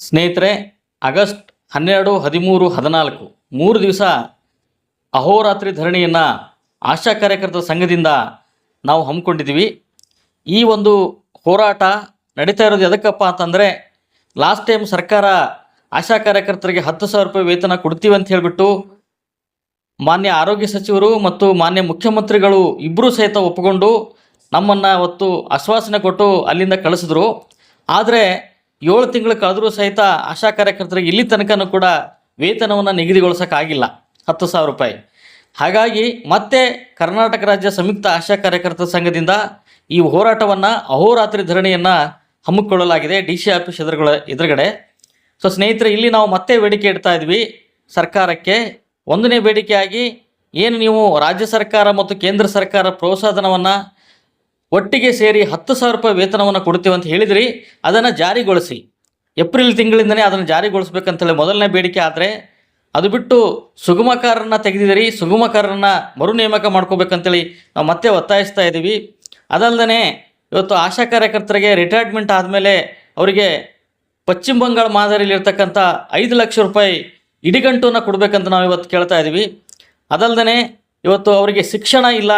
ಸ್ನೇಹಿತರೆ, ಆಗಸ್ಟ್ ಹನ್ನೆರಡು, ಹದಿಮೂರು, ಹದಿನಾಲ್ಕು, ಮೂರು ದಿವಸ ಅಹೋರಾತ್ರಿ ಧರಣಿಯನ್ನು ಆಶಾ ಕಾರ್ಯಕರ್ತರ ಸಂಘದಿಂದ ನಾವು ಹಮ್ಮಿಕೊಂಡಿದ್ದೀವಿ. ಈ ಒಂದು ಹೋರಾಟ ನಡೀತಾ ಇರೋದು ಎದಕ್ಕಪ್ಪ ಅಂತಂದರೆ ಲಾಸ್ಟ್ ಟೈಮ್ ಸರ್ಕಾರ ಆಶಾ ಕಾರ್ಯಕರ್ತರಿಗೆ ಹತ್ತು ಸಾವಿರ ರೂಪಾಯಿ ವೇತನ ಕೊಡ್ತೀವಿ ಅಂತ ಹೇಳಿಬಿಟ್ಟು ಮಾನ್ಯ ಆರೋಗ್ಯ ಸಚಿವರು ಮತ್ತು ಮಾನ್ಯ ಮುಖ್ಯಮಂತ್ರಿಗಳು ಇಬ್ಬರೂ ಸಹಿತ ಒಪ್ಪಿಕೊಂಡು ನಮ್ಮನ್ನು ಅವತ್ತು ಆಶ್ವಾಸನೆ ಕೊಟ್ಟು ಅಲ್ಲಿಂದ ಕಳಿಸಿದ್ರು. ಆದರೆ ಏಳು ತಿಂಗಳು ಕಳೆದರೂ ಸಹಿತ ಆಶಾ ಕಾರ್ಯಕರ್ತರಿಗೆ ಇಲ್ಲಿ ತನಕನೂ ಕೂಡ ವೇತನವನ್ನು ನಿಗದಿಗೊಳಿಸೋಕ್ಕಾಗಿಲ್ಲ. ಹತ್ತು ಸಾವಿರ ರೂಪಾಯಿ. ಹಾಗಾಗಿ ಮತ್ತೆ ಕರ್ನಾಟಕ ರಾಜ್ಯ ಸಂಯುಕ್ತ ಆಶಾ ಕಾರ್ಯಕರ್ತರ ಸಂಘದಿಂದ ಈ ಹೋರಾಟವನ್ನು ಅಹೋರಾತ್ರಿ ಧರಣಿಯನ್ನು ಹಮ್ಮಿಕೊಳ್ಳಲಾಗಿದೆ. ಡಿ ಸಿ ಆಫೀಸ್ ಎದುರುಗಳ ಎದುರುಗಡೆ. ಸೊ ಸ್ನೇಹಿತರೆ, ಇಲ್ಲಿ ನಾವು ಮತ್ತೆ ಬೇಡಿಕೆ ಇಡ್ತಾ ಇದ್ವಿ ಸರ್ಕಾರಕ್ಕೆ. ಒಂದನೇ ಬೇಡಿಕೆಯಾಗಿ ಏನು ನೀವು ರಾಜ್ಯ ಸರ್ಕಾರ ಮತ್ತು ಕೇಂದ್ರ ಸರ್ಕಾರ ಪ್ರೋತ್ಸಾಹಧನವನ್ನು ಒಟ್ಟಿಗೆ ಸೇರಿ ಹತ್ತು ಸಾವಿರ ರೂಪಾಯಿ ವೇತನವನ್ನು ಕೊಡ್ತೀವಿ ಅಂತ ಹೇಳಿದ್ರಿ, ಅದನ್ನು ಜಾರಿಗೊಳಿಸಿ. ಏಪ್ರಿಲ್ ತಿಂಗಳಿಂದನೇ ಅದನ್ನು ಜಾರಿಗೊಳಿಸ್ಬೇಕಂತೇಳಿ ಮೊದಲನೇ ಬೇಡಿಕೆ ಆದರೆ, ಅದು ಬಿಟ್ಟು ಸುಗಮಕಾರರನ್ನ ತೆಗೆದಿದ್ದೀರಿ ಸುಗಮಕಾರರನ್ನ ಮರು ನೇಮಕ ಮಾಡ್ಕೋಬೇಕಂತೇಳಿ ನಾವು ಮತ್ತೆ ಒತ್ತಾಯಿಸ್ತಾ ಇದ್ದೀವಿ. ಅದಲ್ಲದೆ ಇವತ್ತು ಆಶಾ ಕಾರ್ಯಕರ್ತರಿಗೆ ರಿಟೈರ್ಮೆಂಟ್ ಆದಮೇಲೆ ಅವರಿಗೆ ಪಶ್ಚಿಮ ಬಂಗಾಳ ಮಾದರಿಯಲ್ಲಿರ್ತಕ್ಕಂಥ ಐದು ಲಕ್ಷ ರೂಪಾಯಿ ಇಡಿಗಂಟನ್ನು ಕೊಡಬೇಕಂತ ನಾವು ಇವತ್ತು ಕೇಳ್ತಾ ಇದ್ದೀವಿ. ಅದಲ್ಲದೆ ಇವತ್ತು ಅವರಿಗೆ ಶಿಕ್ಷಣ ಇಲ್ಲ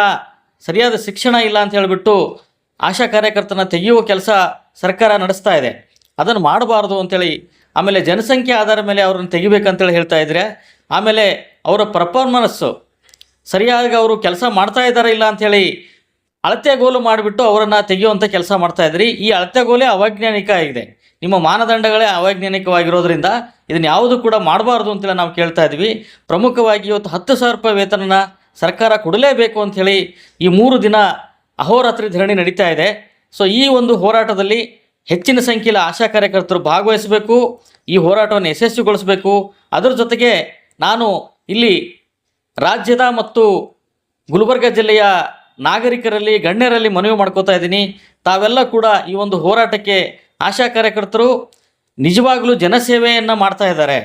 ಸರಿಯಾದ ಶಿಕ್ಷಣ ಇಲ್ಲ ಅಂತ ಹೇಳಿಬಿಟ್ಟು ಆಶಾ ಕಾರ್ಯಕರ್ತನ ತೆಗೆಯುವ ಕೆಲಸ ಸರ್ಕಾರ ನಡೆಸ್ತಾ ಇದೆ. ಅದನ್ನು ಮಾಡಬಾರ್ದು ಅಂತೇಳಿ ಆಮೇಲೆ ಜನಸಂಖ್ಯೆ ಆಧಾರ ಮೇಲೆ ಅವ್ರನ್ನ ತೆಗಿಬೇಕಂತೇಳಿ ಹೇಳ್ತಾ ಇದ್ರೆ, ಆಮೇಲೆ ಅವರ ಪರ್ಫಾರ್ಮೆನ್ಸು ಸರಿಯಾಗಿ ಅವರು ಕೆಲಸ ಮಾಡ್ತಾ ಇದ್ದಾರೆ ಇಲ್ಲ ಅಂಥೇಳಿ ಅಳತೆಗೋಲು ಮಾಡಿಬಿಟ್ಟು ಅವರನ್ನು ತೆಗೆಯುವಂಥ ಕೆಲಸ ಮಾಡ್ತಾ ಇದ್ರಿ. ಈ ಅಳತೆಗೋಲೆ ಅವೈಜ್ಞಾನಿಕ ಆಗಿದೆ. ನಿಮ್ಮ ಮಾನದಂಡಗಳೇ ಅವೈಜ್ಞಾನಿಕವಾಗಿರೋದ್ರಿಂದ ಇದನ್ನು ಯಾವುದು ಕೂಡ ಮಾಡಬಾರ್ದು ಅಂತೇಳಿ ನಾವು ಕೇಳ್ತಾ ಇದ್ವಿ. ಪ್ರಮುಖವಾಗಿ ಇವತ್ತು ಹತ್ತು ಸಾವಿರ ರೂಪಾಯಿ ವೇತನನ ಸರ್ಕಾರ ಕೊಡಲೇಬೇಕು ಅಂಥೇಳಿ ಈ ಮೂರು ದಿನ ಅಹೋರಾತ್ರಿ ಧರಣಿ ನಡೀತಾ ಇದೆ. ಸೊ ಈ ಒಂದು ಹೋರಾಟದಲ್ಲಿ ಹೆಚ್ಚಿನ ಸಂಖ್ಯೆಯಲ್ಲಿ ಆಶಾ ಕಾರ್ಯಕರ್ತರು ಭಾಗವಹಿಸಬೇಕು, ಈ ಹೋರಾಟವನ್ನು ಯಶಸ್ವಿಗೊಳಿಸಬೇಕು. ಅದರ ಜೊತೆಗೆ ನಾನು ಇಲ್ಲಿ ರಾಜ್ಯದ ಮತ್ತು ಗುಲ್ಬರ್ಗ ಜಿಲ್ಲೆಯ ನಾಗರಿಕರಲ್ಲಿ, ಗಣ್ಯರಲ್ಲಿ ಮನವಿ ಮಾಡ್ಕೋತಾ ಇದ್ದೀನಿ. ತಾವೆಲ್ಲ ಕೂಡ ಈ ಒಂದು ಹೋರಾಟಕ್ಕೆ ಆಶಾ ಕಾರ್ಯಕರ್ತರು ನಿಜವಾಗಲೂ ಜನಸೇವೆಯನ್ನು ಮಾಡ್ತಾ ಇದ್ದಾರೆ,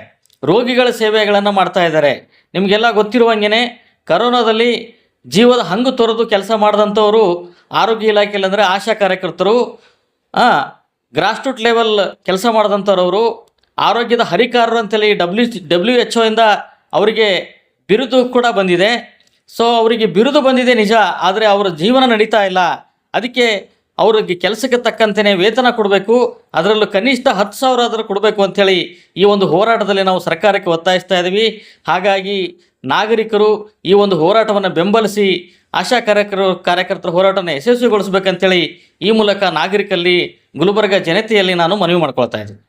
ರೋಗಿಗಳ ಸೇವೆಗಳನ್ನು ಮಾಡ್ತಾ ಇದ್ದಾರೆ. ನಿಮಗೆಲ್ಲ ಗೊತ್ತಿರುವಂಗೆ ಕರೋನಾದಲ್ಲಿ ಜೀವದ ಹಂಗು ತೊರೆದು ಕೆಲಸ ಮಾಡಿದಂಥವರು ಆರೋಗ್ಯ ಇಲಾಖೆಯಲ್ಲಿ ಅಂದರೆ ಆಶಾ ಕಾರ್ಯಕರ್ತರು ಗ್ರಾಸ್ ರೂಟ್ ಲೆವೆಲ್ ಕೆಲಸ ಮಾಡಿದಂಥವ್ರವರು, ಆರೋಗ್ಯದ ಹರಿಕಾರರು ಅಂತೇಳಿ ಡಬ್ಲ್ಯೂ ಡಬ್ಲ್ಯೂ ಎಚ್ ಇಂದ ಅವರಿಗೆ ಬಿರುದು ಕೂಡ ಬಂದಿದೆ. ಸೊ ಅವರಿಗೆ ಬಿರುದು ಬಂದಿದೆ ನಿಜ, ಆದರೆ ಅವರ ಜೀವನ ನಡೀತಾ ಇಲ್ಲ. ಅದಕ್ಕೆ ಅವ್ರಿಗೆ ಕೆಲಸಕ್ಕೆ ತಕ್ಕಂತೆಯೇ ವೇತನ ಕೊಡಬೇಕು, ಅದರಲ್ಲೂ ಕನಿಷ್ಠ ಹತ್ತು ಸಾವಿರ ಆದರೂ ಕೊಡಬೇಕು ಅಂಥೇಳಿ ಈ ಒಂದು ಹೋರಾಟದಲ್ಲಿ ನಾವು ಸರ್ಕಾರಕ್ಕೆ ಒತ್ತಾಯಿಸ್ತಾ ಇದ್ದೀವಿ ಹಾಗಾಗಿ ನಾಗರಿಕರು ಈ ಒಂದು ಹೋರಾಟವನ್ನು ಬೆಂಬಲಿಸಿ ಆಶಾ ಕಾರ್ಯಕರ್ತರು ಕಾರ್ಯಕರ್ತರ ಹೋರಾಟವನ್ನು ಯಶಸ್ವಿಗೊಳಿಸಬೇಕಂತೇಳಿ ಈ ಮೂಲಕ ನಾಗರಿಕಲ್ಲಿ ಗುಲ್ಬರ್ಗ ಜನತೆಯಲ್ಲಿ ನಾನು ಮನವಿ ಮಾಡ್ಕೊಳ್ತಾ ಇದ್ದೀನಿ.